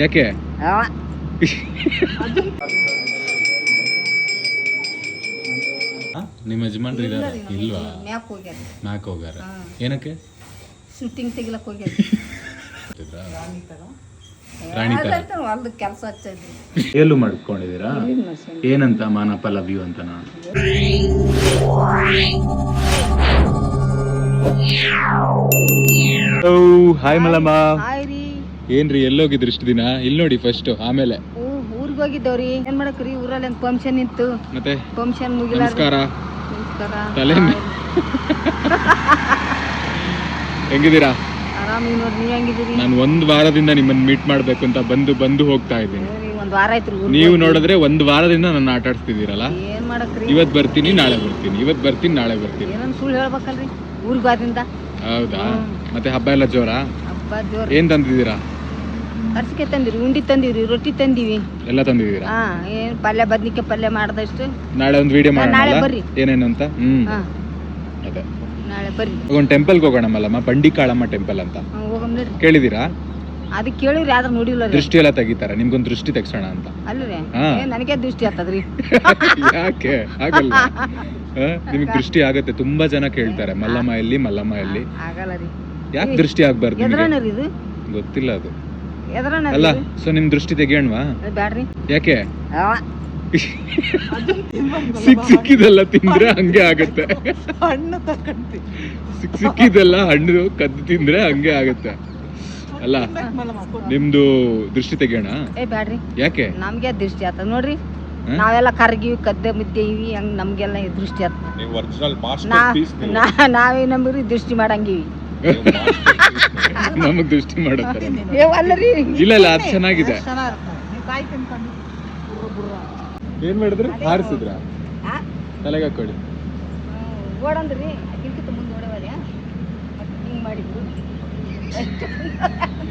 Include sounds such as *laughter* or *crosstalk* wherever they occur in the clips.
ಯಾಕೆ? ನಿಮ್ಮ ಯಜಮಾನ್ರು ಇದಾರೆ? ಇಲ್ವಾ? ಮ್ಯಾಕ್ ಹೋಗ್ಯಾರ. ಮ್ಯಾಕ್ ಹೋಗ್ಯಾರ. ಏನಕ್ಕೆ? ಶೂಟಿಂಗ್ ತೆಗಿಲಕ್ ಹೋಗ್ಯಾರ. ಹೊಲ್ದ ಕೆಲಸ ಹಚ್ಚಿದ್ರಿ ಎಲ್ಲೂ ಮಾಡ್ಕೊಂಡಿದ್ದೀರಾ? ಏನಂತ Manappa love you hi Malamma hi ರೀ ಏನ್ರಿ ಎಲ್ಲೋಗಿದ್ರಿ ಇಷ್ಟು ದಿನ? ಇಲ್ಲಿ ನೋಡಿ ಫಸ್ಟ್ ಆಮೇಲೆ. ಊರಿಗೆ ಹೋಗಿದ್ದವ್ರಿ. ಏನ್ ಮಾಡಕ್ರಿ? ಊರಲ್ಲಿ ಒಂದು ಫಂಕ್ಷನ್ ಇತ್ತು? ಮತ್ತೆ? ಫಂಕ್ಷನ್ ಮುಗಿಲ ನಮಸ್ಕಾರ. ನಮಸ್ಕಾರ. ತಲೆ *laughs* ಹೆಂಗಿದ್ದೀರಾ? ಆರಾಮಿಗೆ ನೋಡ್ರಿ. ನೀವ್ ಹೆಂಗಿದ್ದೀರಿ? ನಾನು ಒಂದ್ ವಾರದಿಂದ ನಿಮ್ಮನ್ನ ಮೀಟ್ ಮಾಡ್ಬೇಕು ಅಂತ ಬಂದು ಬಂದು ಹೋಗ್ತಾ ಇದ್ದೀನಿ. ಒಂದ್ ವಾರ ಆಯ್ತು ನೀವು ನೋಡಿದ್ರೆ ಒಂದ್ ವಾರದಿಂದ ನನ್ನ ಆಟ ಆಡಿಸ್ತಿದ್ದೀರಲ್ಲ? ಏನ್ ಮಾಡಕ್ರಿ? ಇವತ್ ಬರ್ತೀನಿ ನಾಳೆ ಬರ್ತೀನಿ. ಇವತ್ ಬರ್ತೀನಿ ನಾಳೆ ಬರ್ತೀನಿ. ಸುಳ್ಳು ಹೇಳ್ಬೇಕಲ್ರಿ? ಊರಿಗೆ ಹೋದಿಂದ ಹೌದಾ? ಮತ್ತೆ ಹಬ್ಬ ಎಲ್ಲ ಜೋರಾ? ಹಬ್ಬ ಜೋರ್. ಏನ್ ತಂದಿದ್ದೀರಾ? ಕರ್ಸಿಕೆ ತಂದಿರಿ ಉಂಡಿ ತಂದಿರಿ ರೊಟ್ಟಿ ತಂದಿವಿ. ಎಲ್ಲ ತಂದಿದ್ದೀರಾ? ಹಾ ಏನ್ ಪಲ್ಯ ಬದ್ನಿಕಾಯಿ ಪಲ್ಯ ಮಾಡ್ದಷ್ಟು. ನಾಳೆ ಒಂದು ವಿಡಿಯೋ ಮಾಡಿ ನಾಳೆ ಮಾಡೋಣ ಬರ್ರಿ. ಏನೇನು ಅಂತ? ಹ್ಮ್. ಹಾ. ಅದೇ. ನಾಳೆ ಬರ್ರಿ. ಒಂದು ಟೆಂಪಲ್ಗೆ ಹೋಗೋಣ ಮಲ್ಲಮ್ಮ ಬಂಡಿ ಕಾಳಮ್ಮ ಟೆಂಪಲ್ ಅಂತ. ಹಾ, ಹೋಗಮ್ ನಡ್ರಿ. ಅದಕ್ಕೆ ಕೇಳಿವ್ರಿ ಆದ್ರ ನೋಡಿಲ್ಲ ರೀ ದೃಷ್ಟಿ ಎಲ್ಲ ತೆಗಿತಾರೆ. ನಿಮ್ಗೊಂದು ದೃಷ್ಟಿ ತೆಗ್ಸೋಣ ಅಂತ. ಅಲ್ರಿ? ಹಾ. ಏ ನನಗೆ ದೃಷ್ಟಿ ಆಗ್ತದ್ರಿ. *laughs* ಯಾಕೆ? ಆಗಲ್ಲ ಆ, ನಿಮ್ಗೆ ದೃಷ್ಟಿ ಆಗತ್ತೆ. ತುಂಬಾ ಜನ ಕೇಳ್ತಾರೆ. ಮಲ್ಲಮ್ಮ ಎಲ್ಲಿ ಮಲ್ಲಮ್ಮ ಎಲ್ಲಿ? ಆಗಲ್ಲ ರೀ. ಯಾಕೆ ದೃಷ್ಟಿ ಆಗ್ಬಾರ್ದು ನಿಮ್ಗೆ? ಎದ್ರಣ್ಣ ರೀ ಇದು? ಗೊತ್ತಿಲ್ಲ ಅದು. ಅಲ್ಲ ಸೊ ನಿಮ್ ದೃಷ್ಟಿ ತೆಗಿಯೋಣವಾ? ಬ್ಯಾಡ್ರಿ. ಯಾಕೆ. ಸಿಕ್ ಸಿಕ್ಕಿದೆಲ್ಲ ತಿಂದ್ರೆ ಹಂಗೆ ಆಗತ್ತೆ. ಹಣ್ಣು ತಕ್ಕಂತಿ ಸಿಕ್ ಸಿಕ್ಕಿದೆಲ್ಲ ಹಣ್ಣು ಕದ್ದು ತಿಂದ್ರೆ ಹಂಗೆ ಆಗತ್ತೆ. ಅಲ್ಲ ನಿಮ್ದು ದೃಷ್ಟಿ ತೆಗಿಯೋಣ? ಏ ಬ್ಯಾಡ್ರಿ. ಯಾಕೆ? ನಮ್ಗೆ ದೃಷ್ಟಿ ಆತ ನೋಡ್ರಿ? ನಾವೆಲ್ಲ ಕರ್ಗಿವಿ ಕದ್ದೆ ಮುದ್ದೆ ಇವಿ ಹಂಗ್ ನಮ್ಗೆಲ್ಲ ದೃಷ್ಟಿ ಆತ ನೀವು ಒರಿಜಿನಲ್ ನಾ ಮಾಸ್ಟರ್ ನಾ- ನಾವೇ ನಂಬ್ರಿ ದೃಷ್ಟಿ ಮಾಡಂಗಿವಿ. *laughs* ನಮಗ್ ದೃಷ್ಟಿ ಅಲ್ಲರಿ. ಇಲ್ಲ ಇಲ್ಲ ಅದು ಚೆನ್ನಾಗಿದೆ. ಏನ್ ಮಾಡಿದ್ರು? ಹಾರಿಸಿದ್ರ? ಆ? ತಲೆಗೆ ಹಾಕೊಳ್ಳಿ. ಓಡಂದ್ರಿ. ಅದಕ್ಕಿಂತ ಮುಂದೆ ಹಿಂಗ್ ಮಾಡಿದ್ರು.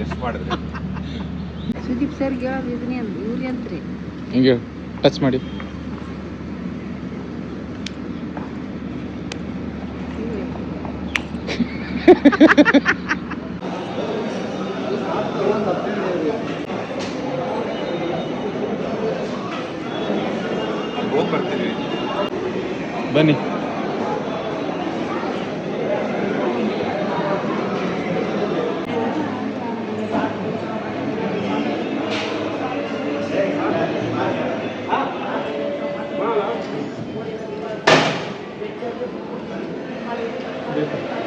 ಎಷ್ಟು ಮಾಡಿದ್ರಿ? ಸುದೀಪ್ ಸರ್ ಹೇಳೋದು ಇದನ್ನೇ ಅಂದ್ ಇವ್ರಿ ಅಂತ್ರಿ ಹಿಂಗೆ ಟಚ್ ಮಾಡಿ ಇವ್ರಿ. ಅಲ್ಲಿ Thank ಬರ್ತೀವಿ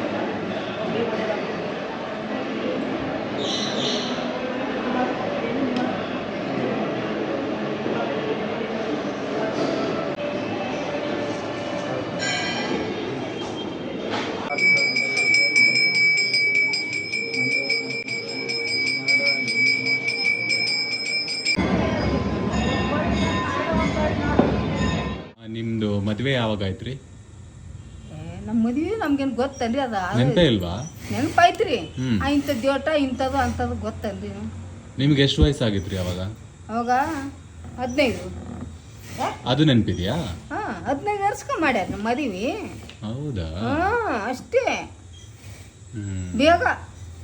ಮದ್ವೆ ಯಾವಾಗ ಆಯ್ತ್ರಿ? ನಮ್ಮ ಮದ್ವಿ ನಮ್ಗೇನು ಗೊತ್ತಲ್ರಿ ಅದ. ನೆನಪೇ ಇಲ್ವಾ? ನೆನಪಾಯ್ತ್ರಿ. ಹ್ಮ್. ಆ, ಇಂಥ ದೇವಟ ಇಂಥದ್ದು ಅಂಥದ್ದು ಗೊತ್ತಲ್ರಿ. ನಿಮ್ಗೆ ಎಷ್ಟು ವಯಸ್ಸಾಗಿತ್ರಿ ಅವಾಗ? ಅವಾಗ ಹದಿನೈದು. ಅದು ನೆನಪಿದ್ಯಾ? ಹಾ ಹದಿನೈದು ವರ್ಷಕ್ಕೆ ಮಾಡ್ಯಾರ ನಮ್ಮ ಮದ್ವಿ. ಹೌದಾ? ಹಾಂ ಅಷ್ಟೇ. ಹ್ಮ್. ಬೇಗ.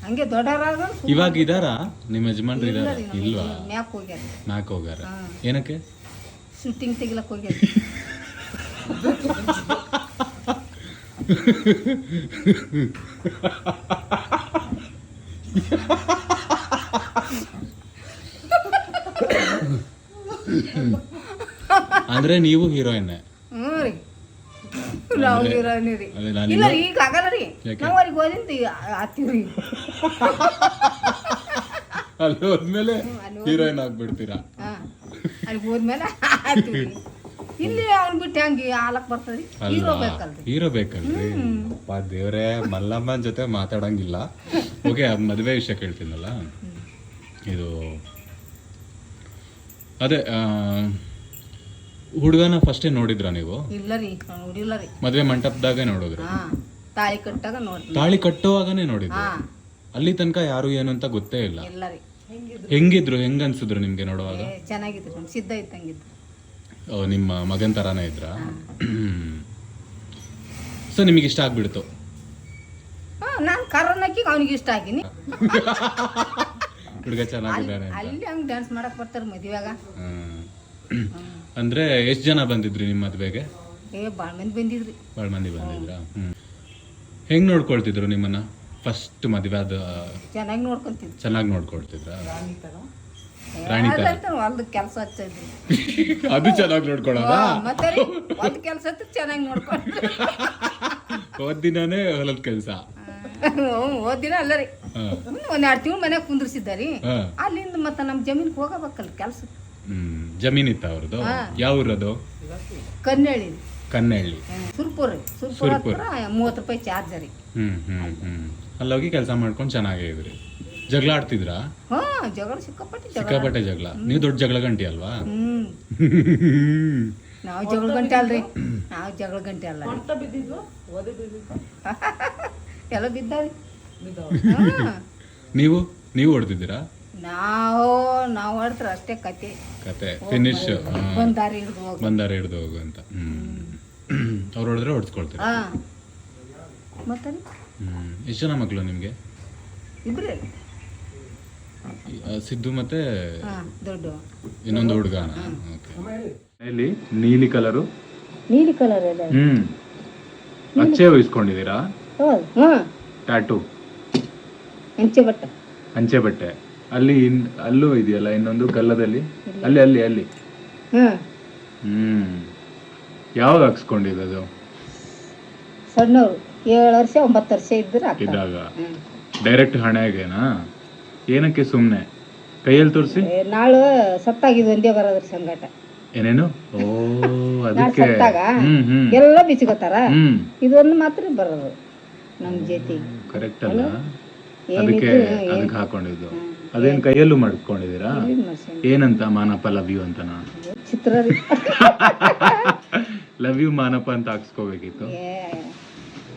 ಹಂಗೆ ದೊಡ್ಡವರಾಗ ಇವಾಗ ಇದಾರಾ? ನಿಮ್ಮ ಯಜಮಾನ್ರು ಇದಾರ? ಇಲ್ವಾ? ಮ್ಯಾಕ್ ಹೋಗ್ಯಾರ. ಮ್ಯಾಕ್ ಹೋಗಾರ ಹಾ. ಏನಕ್ಕೆ? ಶೂಟಿಂಗ್ ತೆಗಿಲಕ್ಕೆ ಹೋಗ್ಯಾರ. *laughs* ಅಂದ್ರೆ ನೀವು ಹೀರೋಯಿನ್ ನಾವು ಹೀರೋಯಿನ್ ರೀ. ಅದೇ ನಾನು ಇಲ್ಲ ರೀ ಈಗ ಆಗಲ್ಲ ರೀ. ಯಾಕೆ? ನಾವು ಅವ್ರಿಗೆ ಹೋದಿಂದ ಆತೀವ್ರಿ ಅಲ್ಲಿ ಹೋದ್ಮೇಲೆ ಹೀರೋಯಿನ್ ಆಗ್ಬಿಡ್ತೀರಾ? ಹಾ ಅಲ್ಲಿ ಹೋದ್ಮೇಲೆ ಆತೀವ್ರಿ ಇಲ್ಲಿ ಅವ್ನ್ ಬಿಟ್ಟು ಹೆಂಗೆ ಹಾಲಕ್ ಬರ್ತದ್ರಿ ಹೀರೋ ಬೇಕಲ್ರಿ. ಹೀರೋ ಬೇಕಲ್ರಿ. ಅಪ್ಪ ದೇವ್ರೆ ಮಲ್ಲಮ್ಮನ ಜೊತೆ ಮಾತಾಡಂಗಿಲ್ಲ. ಓಕೆ ಮದುವೆ ವಿಷಯ ಕೇಳ್ತೀನಲ್ಲ? ಇದು ಅದೇ ಹುಡುಗನ ಫಸ್ಟೇ ನೋಡಿದ್ರ ನೀವು? ಇಲ್ಲ ರೀ ನೋಡಿಲ್ಲ ರೀ. ಮದುವೆ ಮಂಟಪದಾಗ ನೋಡಿದ್ರು? ತಾಳಿ ಕಟ್ಟಾಗ ನೋಡ್ರಿ ತಾಳಿ ಕಟ್ಟುವಾಗನೇ ನೋಡಿದ್ರು? ಅಲ್ಲಿ ತನಕ ಯಾರು ಏನು ಅಂತ ಗೊತ್ತೇ ಇಲ್ಲ. ಇಲ್ಲ ರೀ. ಹೆಂಗಿದ್ರು? ಹೆಂಗ್ ಅನ್ಸಿದ್ರು ನಿಮ್ಗೆ ನೋಡುವಾಗ? ಚೆನ್ನಾಗಿದ್ರು ಸಿದ್ಧ ಇದ್ದಂಗಿದ್ರು. ಓ, ನಿಮ್ಮ ಮಗನ ಥರನೇ ಇದ್ರ? ಸೊ ನಿಮಗೆ ಇಷ್ಟ ಆಗ್ಬಿಡ್ತು. ಹಾ ನಾನು ಕರೋನಕ್ಕಿಗೆ ಅವನಿಗೆ ಇಷ್ಟ ಆಗಿನಿ. ಹುಡುಗ ಚೆನ್ನಾಗಿದ್ದಾನೆ ಅಲ್ಲಿ ಹಂಗ್ ಡ್ಯಾನ್ಸ್ ಮಾಡಕ್ ಬರ್ತಾರೆ ಮದುವೆಗ. ಅಂದ್ರೆ ಎಷ್ಟು ಜನ ಬಂದಿದ್ರಿ ನಿಮ್ಮ ಮದುವೆಗೆ? ಏ ಭಾಳ ಮಂದಿ ಬಂದಿದ್ರಿ. ಭಾಳ ಮಂದಿ ಬಂದಿದ್ರಾ? ಹ್ಮ್. ಹೆಂಗ್ ನೋಡ್ಕೊಳ್ತಿದ್ರು ನಿಮ್ಮನ್ನ? ಫಸ್ಟ್ ಮದುವೆ ಆದ ಚೆನ್ನಾಗಿ ನೋಡ್ಕೊಂತಿದ್ವಿ. ಚೆನ್ನಾಗಿ ನೋಡ್ಕೊಳ್ತಿದ್ರ? ರಾಣಿ ತರ ಅದಂತ ಹೊಲ್ದ ಕೆಲಸ ಹಚ್ಚಿದ್ರಿ ಅದು ಚೆನ್ನಾಗಿ ನೋಡ್ಕೊಳ್ಳೋದ ಮತ್ತೆ ಹೊಲ್ದ ಕೆಲಸ ಚೆನ್ನಾಗಿ ನೋಡ್ಕೊಂಡು ಹೊಲದ ಕೆಲ್ಸ. ಓದಿನ ಅಲ್ಲ ರೀ. ಒಂದ್ ಎರಡು ತಿಂಗಳು ಮನ್ಯಾಗ ಕುಂದ್ರಿಸಿದ್ದಾರಿ. ಅಲ್ಲಿಂದ ಮತ್ತೆ ನಮ್ಮ ಜಮೀನ್ಗೆ ಹೋಗಬೇಕಲ್ಲ ಕೆಲಸ. ಹ್ಮ್ ಜಮೀನಿತ್ತ ಅವ್ರದ್ದು. ಯಾವ ಊರದು? ಕನ್ನಳ್ಳಿ ಕನ್ನಳ್ಳಿ ಸುರ್ಪುರ್ ಸುರ್ಪುರ್ ಮೂವತ್ತು ರೂಪಾಯಿ ಚಾರ್ಜ್ ರೀ. ಹ್ಮ್ ಹ್ಮ್ ಹ್ಮ್. ಅಲ್ಲೋಗಿ ಕೆಲಸ ಮಾಡ್ಕೊಂಡು ಚೆನ್ನಾಗೇ ಇದ್ರಿ. ಜಗಳ ಆಡ್ತಿದ್ರಾ? ಹಾ ಜಗಳ ಸಿಕ್ಕಾಪಟ್ಟೆ ಜಗಳ. ಸಿಕ್ಕಾಪಟ್ಟೆ ಜಗಳ. ನೀವು ದೊಡ್ಡ ಜಗಳ ಗಂಟಿ ಅಲ್ವಾ? ಹ್ಮ್. *laughs* ನಾವು ಜಗಳ ಗಂಟೆ ಅಲ್ರಿ. ನಾವು ಜಗಳ ಗಂಟೆ ಅಲ್ಲ ಬಿದ್ದಿದ್ವು ಓದಿ ಬಿದ್ದಿದ್ವು *laughs* ಎಲ್ಲ ಬಿದ್ದಾರಿ. ಬಿದ್ದವ ಹಾ. ನೀವು ನೀವು ಹೊಡೆದಿದ್ದೀರಾ? ನಾವು ನಾವು ಹೊಡ್ತ್ರ ಅಷ್ಟೇ ಕತೆ. ಕತೆ ಫಿನಿಶ್ ಬಂದಾರಿ ದಾರಿ ಹಿಡ್ದು ಹೋಗ. ಬಂದಾರ ಹಿಡ್ದು ಹೋಗು ಅಂತ. ಹ್ಮ್. ಅವ್ರು ಹೊಡೆದ್ರೆ ಹೊಡ್ಸ್ಕೊಳ್ತೀರಾ? ಹಾ. ಮತ್ತೆ ಹ್ಮ್. ಎಷ್ಟು ಜನ ಮಕ್ಕಳು ನಿಮ್ಗೆ? ಇಬ್ರೇ. ಸಿದ್ದು ಮತ್ತೆ ಹಾ ದೊಡ್ಡ. ಇನ್ನೊಂದು ಹುಡುಗ ಇಲ್ಲಿ ನೀಲಿ ಕಲರು. ನೀಲಿ ಕಲರ್ ಇದೆ. ಹ್ಮ್. ಅಚ್ಚೆ ವಹಿಸ್ಕೊಂಡಿದ್ದೀರಾ ಟ್ಯಾಟು ಅಂಚೆ ಬಟ್ಟೆ. ಅಂಚೆ ಬಟ್ಟೆ. ಅಲ್ಲಿ ಇನ್- ಅಲ್ಲೂ ಇದೆಯಲ್ಲ ಇನ್ನೊಂದು ಗಲ್ಲದಲ್ಲಿ? ಅಲ್ಲಿ ಅಲ್ಲಿ ಅಲ್ಲಿ. ಹಾ. ಹ್ಮ್. ಯಾವಾಗ ಹಾಕ್ಸ್ಕೊಂಡಿದ್ದು ಸಣ್ಣವ್ರು. ಏಳು ವರ್ಷ ಒಂಬತ್ತು ವರ್ಷ ಇದ್ದರೆ ಇದ್ದಾಗ. ಡೈರೆಕ್ಟ್ ಹಣೆಗೇನಾ? ಏನಕ್ಕೆ ಸುಮ್ನೆ? ಕೈಯಲ್ಲಿ ತೋರಿಸಿ? ನಾಳು ಸತ್ತಾಗಿದ್ದು ಒಂದೇ ಬರೋದ್ರ ಸಂಗಾಟ. ಏನೇನು? ಓ ಅದಕ್ಕೆ. ಸತ್ತಾಗ ಹ್ಮ್ ಹ್ಮ್. ಎಲ್ಲ ಬಿಚ್ಕೋತಾರ? ಇದೊಂದು ಮಾತ್ರ ಬರೋದು ನಮ್ಮ ಜೊತೆ. ಕರೆಕ್ಟ್ ಅಲ್ಲ. ಅದಕ್ಕೆ ಅದಕ್ಕೆ ಹಾಕೊಂಡಿದ್ದು. ಅದೇನ್ ಕೈಯಲ್ಲೂ ಮಾಡ್ಕೊಂಡಿದ್ದೀರಾ? ಏನಂತ ಮಾನಪ್ಪ ಲವ್ ಯು ಅಂತನಾ ಚಿತ್ರ *laughs* ಲವ್ ಯು ಮಾನಪ್ಪ ಅಂತ ಹಾಕ್ಸ್ಕೋಬೇಕಿತ್ತು.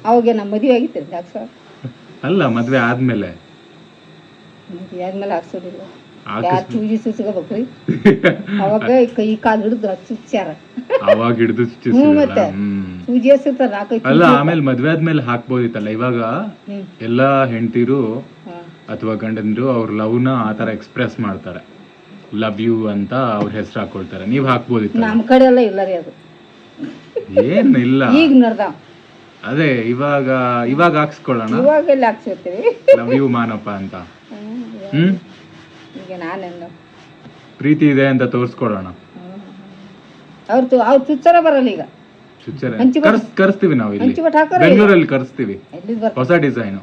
ಅವಾಗ ನಮ್ಮ ಮದುವೆ ಆಗಿತ್ತು ಅಲ್ಲ ಮದ್ವೆ ಆದ್ಮೇಲೆ. ಆದ್ಮೇಲೆ ಹಾಕ್ಸೋದಿಲ್ಲ ಹಾಕಿಸ್ ಯಾರು ಚೂಜಿ ಸುಚ್ಕೋಬೇಕ್ರಿ *laughs* ಅವಾಗ ಕೈ ಕಾಲು ಹಿಡಿದ್ರ ಚುಚ್ಚಾರ ಅವಾಗ ಹಿಡಿದು ಹ್ಞೂ ಮತ್ತೆ. ಹ್ಮ್. ಚೂಜಿ ಹಸಿರ್ತಾರ ನಾಲ್ಕೈದು ಅಲ್ಲ ಆಮೇಲೆ ಮದ್ವೆ ಆದ್ಮೇಲೆ ಹಾಕ್ಬೋದಿತ್ತಲ್ಲ ಇವಾಗ ಎಲ್ಲಾ ಹೆಂಡತಿರು ಅಥವಾ ಗಂಡಂದ್ರು ಅವ್ರ ಲವ್ನ ಆ ತರ ಎಕ್ಸ್ಪ್ರೆಸ್ ಮಾಡ್ತಾರೆ. ಲವ್ ಯು ಅಂತ ಅವ್ರ ಹೆಸರು ಹಾಕೊಳ್ತಾರೆ. ನೀವ್ ಹಾಕ್ಬೋದಿತ್ತ ನಮ್ಮ ಕಡೆ ಎಲ್ಲ ಇಲ್ಲ ರೀ ಅದು. ಏನ್ ಇಲ್ಲ? ಈಗ ಅದೇ ಇವಾಗ ಇವಾಗ ಹಾಕ್ಸ್ಕೊಳ್ಳೋಣ. ಇವಾಗ ಎಲ್ಲಿ ಹಾಕ್ಸಿರ್ತೀವಿ ಲವ್ ಯು ಮಾನಪ್ಪ ಅಂತ. ಹ್ಮ್. ಈಗ ಪ್ರೀತಿ ಇದೆ ಅಂತ ತೋರಿಸ್ಕೊಡೋಣ. ಅವ್ರದ್ದು ಅವ್ರ ಚುಚ್ಚರ ಬರಲ್ಲ ಈಗ. ಚುಚ್ಚರೆ? ಕರ್ಸ್ ಕರ್ಸ್ತೀವಿ ನಾವು ಇಲ್ಲಿ. ಬೆಂಗಳೂರಲ್ಲಿ ಕರ್ಸ್ತೀವಿ. ಹೊಸ ಡಿಸೈನ್.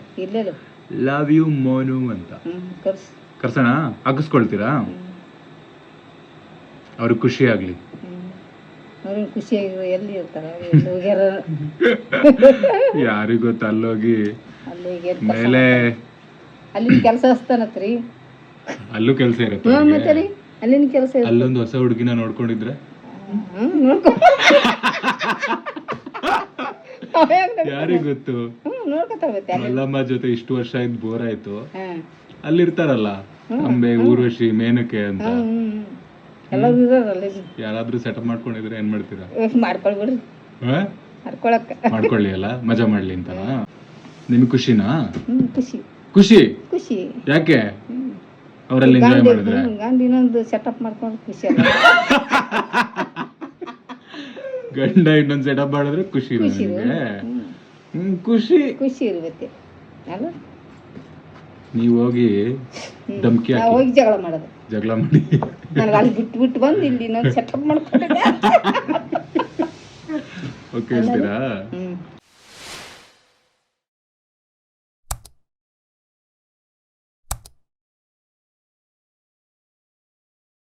ಲವ್ ಯು ಮೋನು ಅಂತ. ಕರ್ಸ್. ಕರ್ಸೋಣ? ಹಾಕಿಸ್ಕೊಳ್ತೀರಾ ಅವ್ರಿಗೆ ಖುಷಿ ಆಗ್ಲಿ ಖುಷಿಯಾಗಿ ಎಲ್ಲಿ ಇರ್ತಾರ? ಅವ್ರು ಎಲ್ಲಿ ಹೋಗ್ಯಾರ? *laughs* ಯಾರಿಗ್ ಗೊತ್ತ ಅಲ್ಲೋಗಿ ಅಲ್ಲಿ ಎಲ್ಲಿ ಮೇಲೆ ಅಲ್ಲಿನ ಕೆಲಸ ಅಲ್ಲೂ ಕೆಲಸ ಇರುತ್ತೆ ಹ್ಞೂ. ಮತ್ತೆ ರೀ ಅಲ್ಲಿನ ಕೆಲಸ ಅಲ್ಲೊಂದು ಹೊಸ ಹುಡುಗಿನ ನೋಡ್ಕೊಂಡಿದ್ರೆ? ಹ್ಮ್ ನೋಡ್ಕೊ. ಯಾರಿಗ್ ಗೊತ್ತು? ಹ್ಮ್ ನೋಡ್ಕೊತಾರ ಮಲ್ಲಮ್ಮ ಜೊತೆ ಇಷ್ಟು ವರ್ಷ ಇದ್ ಬೋರ್ ಆಯ್ತು. ಅಲ್ಲಿ ಅಲ್ಲಿರ್ತಾರಲ್ಲ? ಅಂಬೆ ಊರ್ವಶಿ ಮೇನಕೆ ಅಂತ. ಹ್ಮ್ ಹ್ಮ್ ಎಲ್ಲರೂ ಇರೋರಲ್ಲ ಯಾರಾದ್ರೂ ಸೆಟಪ್ ಮಾಡ್ಕೊಂಡಿದ್ರೆ ಏನ್ ಮಾಡ್ತೀರಾ? ಮಾಡ್ಕೊಳ್ಬಿಡ್ರಿ. ಹ? ಮಾಡ್ಕೊಳಕ್ಕ. ಮಾಡ್ಕೊಳ್ಳಿ ಅಲ್ಲ? ಮಜಾ ಮಾಡ್ಲಿ ಅಂತ ನಿಮ್ಗೆ ಖುಷಿನಾ? ಹ್ಮ್ ಖುಷಿ. ಖುಷಿ? ಖುಷಿ. ಯಾಕೆ? ಅವರಲ್ಲಿ ಎಂಜಾಯ್ ಮಾಡಿದ್ರೆ? ಹ್ಮ್, ಇನ್ನೊಂದು ಸೆಟಪ್ ಮಾಡ್ಕೊಂಡು ಖುಷಿ *laughs* ಗಂಡ ಇನ್ನೊಂದು ಸೆಟಪ್ ಮಾಡಿದ್ರೆ ಖುಷಿ ಖುಷಿ ಖುಷಿ. ಖುಷಿ ಇರುತ್ತೆ ಅಲ್ಲ? ನೀವು ಹೋಗಿ ಧಮ್ಕಿ ಹಾಕಿ. ಹೋಗಿ ಜಗಳ ಮಾಡೋದು. ಜಗಳ ಮಾಡಿ. ನನಗೆ ಅಲ್ಲಿ ಬಿಟ್ಟು ಬಿಟ್ಟು ಬಂದು ಇಲ್ಲಿ ಇನ್ನೊಂದು ಸೆಟಪ್ ಮಾಡ್ಕೊಂಡಿದ್ದೆ. *laughs* ಓಕೆ ಹೇಳ್ತೀರಾ